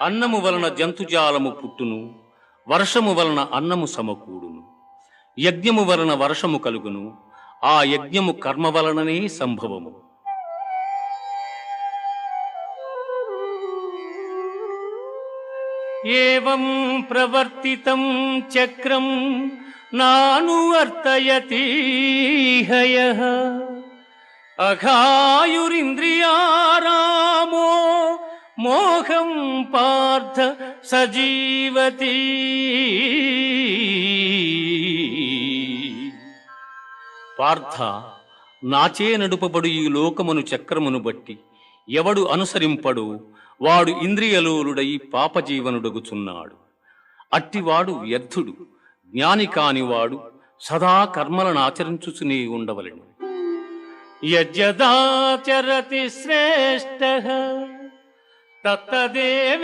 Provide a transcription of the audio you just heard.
అన్నము వలన జంతుజాలము పుట్టును వర్షము వలన అన్నము సమకూడును. యజ్ఞము వలన వర్షము కలుగును ఆ యజ్ఞము కర్మ వలననే సంభవము. ఏవం ప్రవర్తితం చక్రం నానువర్తయతి హయ అఘాయురింద్రియ మోహం పార్థ సజీవతి. పార్థ నాచే నడుపబడు ఈ లోకమును చక్రమును బట్టి ఎవడు అనుసరింపడు వాడు ఇంద్రియలోలుడై పాపజీవనుడగుచున్నాడు. అట్టివాడు వ్యర్థుడు జ్ఞాని కానివాడు సదా కర్మలను ఆచరించుచునే ఉండవలెను. యజ్జదాచరతి శ్రేష్ఠ தத்ததேவி